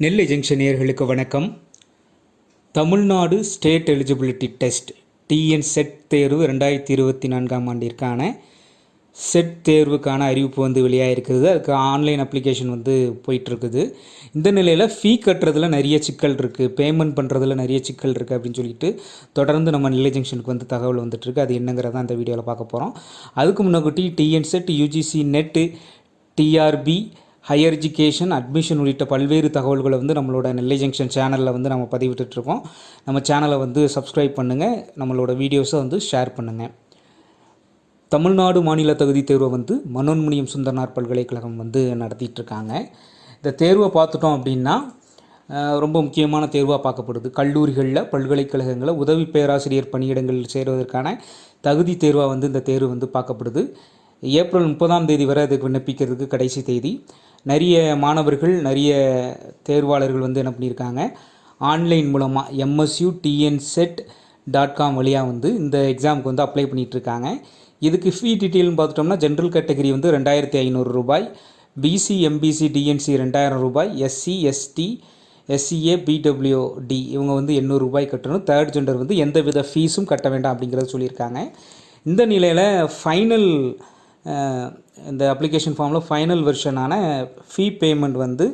நெல்லை junction நேயர்களுக்கு வணக்கம். Tamil Nadu state eligibility test TN SET தேர்வு ரெண்டாயிரத்தி இருபத்தி நான்காம் ஆண்டிற்கான செட் தேர்வுக்கான அறிவிப்பு வந்து வெளியாகிருக்குது அதுக்கு ஆன்லைன் அப்ளிகேஷன் வந்து போயிட்டுருக்குது. இந்த நிலையில் ஃபீ கட்டுறதுல நிறைய சிக்கல் இருக்குது பேமெண்ட் பண்ணுறதுல நிறைய சிக்கல் இருக்குது அப்படின்னு சொல்லிட்டு தொடர்ந்து நம்ம நெல்லை ஜங்ஷனுக்கு வந்து தகவல் வந்துட்டுருக்கு. அது என்னங்கிறத அந்த வீடியோவில் பார்க்க போகிறோம் அதுக்கு முன்னாடி TN SET UGC NET TRB higher education admission உள்ளிட்ட பல்வேறு தகவல்களை வந்து நம்மளோட நெல்லை ஜங்ஷன் சேனலில் வந்து நம்ம பதிவிட்டுருக்கோம் நம்ம சேனலை வந்து சப்ஸ்கிரைப் பண்ணுங்கள் நம்மளோட வீடியோஸை வந்து ஷேர் பண்ணுங்கள் தமிழ்நாடு மாநில தகுதி தேர்வை வந்து மனோன்மணியம் சுந்தரனார் பல்கலைக்கழகம் வந்து நடத்திட்டுருக்காங்க. இந்த தேர்வை பார்த்துட்டோம் அப்படின்னா ரொம்ப முக்கியமான தேர்வாக பார்க்கப்படுது. கல்லூரிகளில் பல்கலைக்கழகங்களில் உதவி பேராசிரியர் பணியிடங்களில் சேருவதற்கான தகுதி தேர்வாக வந்து இந்த தேர்வு வந்து பார்க்கப்படுது. ஏப்ரல் முப்பதாம் தேதி வரை அதுக்கு விண்ணப்பிக்கிறதுக்கு கடைசி தேதி. நிறைய மாணவர்கள் நிறைய தேர்வாளர்கள் வந்து என்ன பண்ணியிருக்காங்க? ஆன்லைன் மூலமாக MSU TN SET dot com வழியாக வந்து இந்த எக்ஸாமுக்கு வந்து அப்ளை பண்ணிகிட்ருக்காங்க இதுக்கு ஃபீ டீட்டெயில்னு பார்த்துட்டோம்னா ஜென்ரல் கேட்டகரி வந்து ரெண்டாயிரத்தி ஐநூறு ரூபாய் பிசி எம்பிசி டிஎன்சி ரெண்டாயிரம் ரூபாய் எஸ்சி எஸ்டி எஸ்சிஏ பிடபிள்யூடி இவங்க வந்து எண்ணூறு ரூபாய் கட்டணும். தேர்ட் ஜெண்டர் வந்து எந்த வித ஃபீஸும் கட்ட வேண்டாம் அப்படிங்கிறத சொல்லியிருக்காங்க. இந்த நிலையில் ஃபைனல் இந்த அப்ளிகேஷன் ஃபார்மில் ஃபைனல் வெர்ஷனான ஃபீ பேமெண்ட் வந்து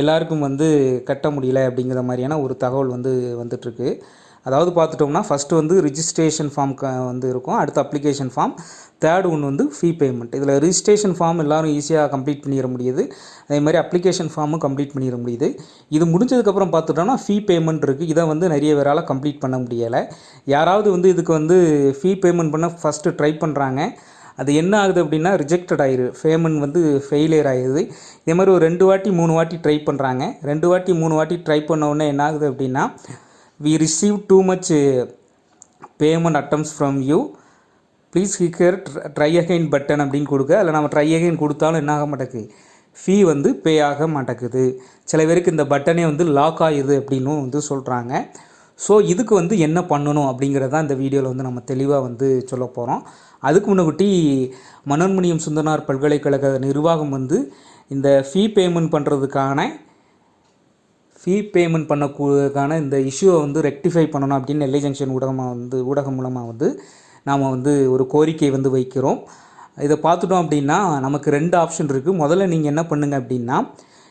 எல்லாருக்கும் வந்து கட்ட முடியல அப்படிங்கிற மாதிரியான ஒரு தகவல் வந்து வந்துட்டுருக்கு. அதாவது பார்த்துட்டோம்னா ஃபஸ்ட்டு வந்து ரிஜிஸ்ட்ரேஷன் ஃபார்ம் வந்து இருக்கும். அடுத்து அப்ளிகேஷன் ஃபார்ம் தேர்ட் ஒன்று வந்து ஃபீ பேமெண்ட் இதில் ரிஜிஸ்ட்ரேஷன் ஃபார்ம் எல்லாரும் ஈஸியாக கம்ப்ளீட் பண்ணிட முடியுது. அதே மாதிரி அப்ளிகேஷன் ஃபார்மும் கம்ப்ளீட் பண்ணிட முடியுது. இது முடிஞ்சதுக்கப்புறம் பார்த்துட்டோம்னா ஃபீ பேமெண்ட் இருக்குது இதை வந்து நிறைய பேரால் கம்ப்ளீட் பண்ண முடியலை. யாராவது வந்து இதுக்கு வந்து ஃபீ பேமெண்ட் பண்ண ஃபஸ்ட்டு ட்ரை பண்ணுறாங்க அது என்ன ஆகுது அப்படின்னா ரிஜெக்டட் ஆயிடுது பேமெண்ட் வந்து ஃபெயிலியர் ஆயிடுது. இதே மாதிரி ஒரு ரெண்டு வாட்டி மூணு வாட்டி ட்ரை பண்ணுறாங்க ரெண்டு வாட்டி மூணு வாட்டி ட்ரை பண்ணவுடனே என்ன ஆகுது அப்படின்னா we receive too much payment attempts from you please ஹிக்கர் try again button அப்படின்னு கொடுக்க அதில் நம்ம ட்ரை அகைன் கொடுத்தாலும் என்ன ஆக மாட்டேங்குது? ஃபீ வந்து பே ஆக மாட்டேங்குது. சில பேருக்கு இந்த பட்டனே வந்து லாக் ஆகிடுது அப்படின்னும் வந்து சொல்கிறாங்க ஸோ இதுக்கு வந்து என்ன பண்ணணும் அப்படிங்கிறத இந்த வீடியோவில் வந்து நம்ம தெளிவாக வந்து சொல்ல போகிறோம் அதுக்கு முன்னாடி மனோன்மணியம் சுந்தரனார் பல்கலைக்கழக நிர்வாகம் வந்து இந்த ஃபீ பேமெண்ட் பண்ணுறதுக்கான ஃபீ பேமெண்ட் பண்ணக்கூடான இந்த இஷ்யூவை வந்து ரெக்டிஃபை பண்ணணும் அப்படின்னு நெல்லை ஜங்ஷன் ஊடகமாக வந்து ஊடகம் மூலமாக வந்து நாம் வந்து ஒரு கோரிக்கை வந்து வைக்கிறோம். இதை பார்த்துட்டோம் அப்படின்னா நமக்கு ரெண்டு ஆப்ஷன் இருக்குது முதல்ல நீங்கள் என்ன பண்ணுங்க அப்படின்னா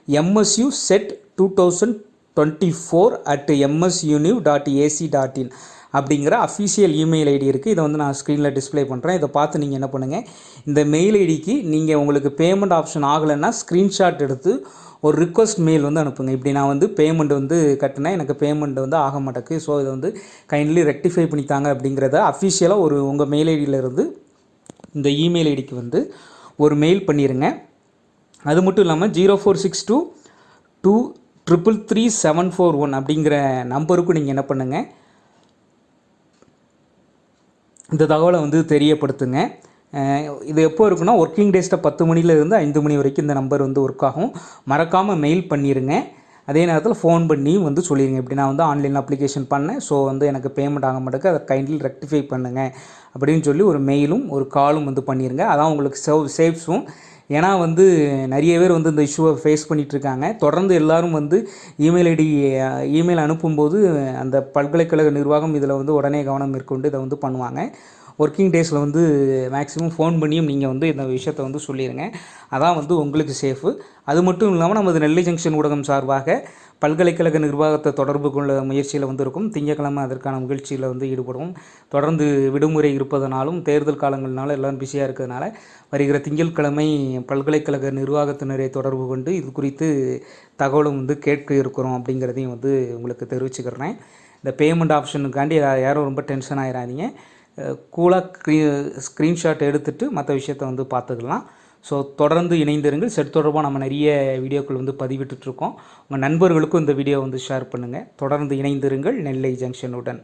MSU SET two thousand twenty four at msuniv dot AC dot in அப்படிங்கிற அஃபிஷியல் இமெயில் ஐடி இருக்குது இதை வந்து நான் ஸ்க்ரீனில் டிஸ்ப்ளே பண்ணுறேன் இதை பார்த்து நீங்கள் என்ன பண்ணுங்கள் இந்த மெயில் ஐடிக்கு நீங்கள் உங்களுக்கு பேமெண்ட் ஆப்ஷன் ஆகலைன்னா ஸ்க்ரீன்ஷாட் எடுத்து ஒரு ரிக்வஸ்ட் மெயில் வந்து அனுப்புங்க. இப்படி நான் வந்து பேமெண்ட் வந்து கட்டினேன் எனக்கு பேமெண்ட் வந்து ஆக மாட்டேக்கு ஸோ இதை வந்து கைண்ட்லி ரெக்டிஃபை பண்ணித்தாங்க அப்படிங்கிறத அஃபிஷியலாக ஒரு உங்கள் மெயில் ஐடியிலேருந்து இந்த இமெயில் ஐடிக்கு வந்து ஒரு மெயில் பண்ணிடுங்க அது மட்டும் இல்லாமல் zero four six two two triple three seven four one அப்படிங்கிற நம்பருக்கும் நீங்கள் என்ன பண்ணுங்கள் இந்த தகவலை வந்து தெரியப்படுத்துங்க. இது எப்போ இருக்குன்னா ஒர்க்கிங் டேஸில் பத்து மணிலேருந்து ஐந்து மணி வரைக்கும் இந்த நம்பர் வந்து ஒர்க் ஆகும். மறக்காமல் மெயில் பண்ணிடுங்க அதே நேரத்தில் ஃபோன் பண்ணியும் வந்து சொல்லிடுங்க இப்படி நான் வந்து ஆன்லைன் அப்ளிகேஷன் பண்ணேன். ஸோ வந்து எனக்கு பேமெண்ட் ஆக மாட்டேங்க அதை கைண்ட்லி ரெக்டிஃபை பண்ணுங்கள் அப்படின்னு சொல்லி ஒரு மெயிலும் ஒரு காலும் வந்து பண்ணிடுங்க அதான் உங்களுக்கு சேவ் சேவ்ஸும் ஏன்னா வந்து நிறைய பேர் வந்து இந்த இஷ்யூவை ஃபேஸ் பண்ணிகிட்ருக்காங்க தொடர்ந்து எல்லாரும் வந்து இமெயில் ஐடி இமெயில் அனுப்பும்போது அந்த பல்கலைக்கழக நிர்வாகம் இதில் வந்து உடனே கவனம் மேற்கொண்டு இதை வந்து பண்ணுவாங்க. ஒர்க்கிங் டேஸில் வந்து மேக்ஸிமம் ஃபோன் பண்ணியும் நீங்கள் வந்து இந்த விஷயத்தை வந்து சொல்லிடுங்க அதான் வந்து உங்களுக்கு சேஃபு அது மட்டும் இல்லாமல் நமது நெல்லை ஜங்ஷன் ஊடகம் சார்பாக பல்கலைக்கழக நிர்வாகத்தை தொடர்பு கொள்ள முயற்சியில் வந்து இருக்கும். திங்கட்கிழமை அதற்கான முயற்சியில் வந்து ஈடுபடுவோம். தொடர்ந்து விடுமுறை இருப்பதனாலும் தேர்தல் காலங்கள்னால எல்லாம் பிஸியாக இருக்கிறதுனால வருகிற திங்கட்கிழமை பல்கலைக்கழக நிர்வாகத்தினரை தொடர்பு கொண்டு இது குறித்து தகவலும் வந்து கேட்க இருக்கிறோம் அப்படிங்கிறதையும் வந்து உங்களுக்கு தெரிவிச்சுக்கிறேன். இந்த பேமெண்ட் ஆப்ஷனுக்காண்டி யாரும் ரொம்ப டென்ஷன் ஆகிடாதீங்க கூலாக ஸ்க்ரீன்ஷாட் எடுத்துட்டு மற்ற விஷயத்தை வந்து பார்த்துக்கலாம். ஸோ தொடர்ந்து இணைந்திருங்கள். செட் தொடர்பாக நம்ம நிறைய வீடியோக்கள் வந்து பதிவிட்டுருக்கோம் உங்கள் நண்பர்களுக்கும் இந்த வீடியோ வந்து ஷேர் பண்ணுங்கள் தொடர்ந்து இணைந்திருங்கள். நெல்லை ஜங்ஷனுடன்